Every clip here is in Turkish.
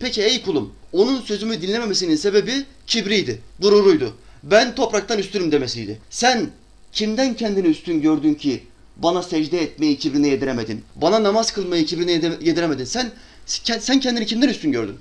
Peki ey kulum, onun sözümü dinlememesinin sebebi kibriydi, gururuydu. Ben topraktan üstünüm demesiydi. Sen kimden kendini üstün gördün ki bana secde etmeyi kibrine yediremedin? Bana namaz kılmayı kibrine yediremedin. Sen sen kendini kimden üstün gördün?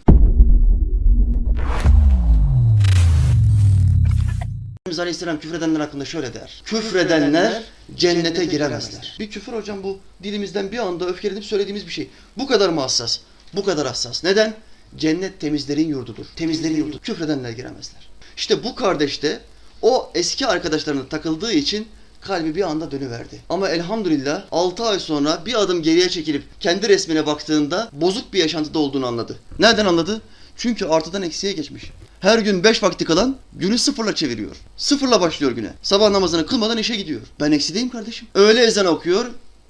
Efendimiz Aleyhisselam küfredenler hakkında şöyle der. Küfredenler cennete giremezler. Bir küfür hocam bu dilimizden bir anda öfkelenip söylediğimiz bir şey. Bu kadar mı hassas? Bu kadar hassas. Neden? Cennet temizlerin yurdudur. Temizlerin yurdu. Küfredenler giremezler. İşte bu kardeş de o eski arkadaşlarına takıldığı için kalbi bir anda dönüverdi. Ama elhamdülillah 6 ay sonra bir adım geriye çekilip kendi resmine baktığında bozuk bir yaşantıda olduğunu anladı. Nereden anladı? Çünkü artıdan eksiye geçmiş. Her gün beş vakti kalan günü sıfırla çeviriyor. Sıfırla başlıyor güne. Sabah namazını kılmadan işe gidiyor. Ben eksideyim kardeşim. Öğle ezan okuyor.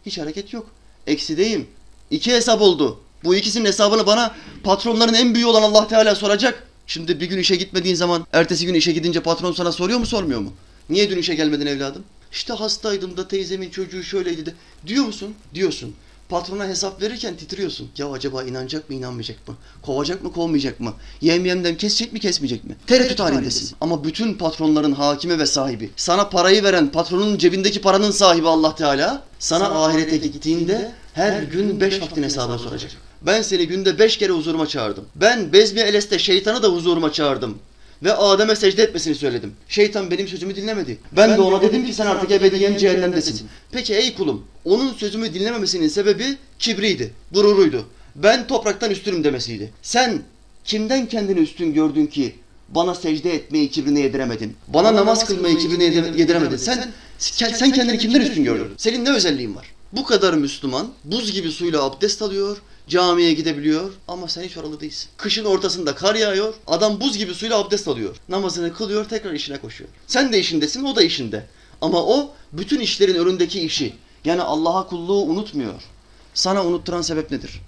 Hiç hareket yok. Eksideyim. İki hesap oldu. Bu ikisinin hesabını bana patronların en büyüğü olan Allah Teala soracak. Şimdi bir gün işe gitmediğin zaman ertesi gün işe gidince patron sana soruyor mu sormuyor mu? Niye dün işe gelmedin evladım? İşte hastaydım da teyzemin çocuğu şöyleydi de. Diyor musun? Diyorsun. Patrona hesap verirken titriyorsun. Ya acaba inanacak mı inanmayacak mı? Kovacak mı kovmayacak mı? Yem yemden kesecek mi kesmeyecek mi? Tereddüt halindesin. Ama bütün patronların hakimi ve sahibi. Sana parayı veren patronun cebindeki paranın sahibi Allah Teala. Sana, ahirete gittiğinde her gün beş vaktin hesabını soracak. Ben seni günde beş kere huzuruma çağırdım. Ben Bezmi Eles'te şeytanı da huzuruma çağırdım. Ve Adem'e secde etmesini söyledim. Şeytan benim sözümü dinlemedi. Ben, de ona dedim ki sen artık ebediyen cehennemdesin. Peki ey kulum, onun sözümü dinlememesinin sebebi kibriydi, gururuydu. Ben topraktan üstünüm demesiydi. Sen kimden kendini üstün gördün ki bana secde etmeyi kibrine yediremedin? Bana namaz kılmayı kibrine yedi- yediremedin. Sen sen, sen kendini kimden üstün gördün? Senin ne özelliğin var? Bu kadar Müslüman buz gibi suyla abdest alıyor, camiye gidebiliyor ama sen hiç oralı değilsin. Kışın ortasında kar yağıyor, adam buz gibi suyla abdest alıyor. Namazını kılıyor, tekrar işine koşuyor. Sen de işindesin, o da işinde. Ama o bütün işlerin önündeki işi, yani Allah'a kulluğu unutmuyor. Sana unutturan sebep nedir?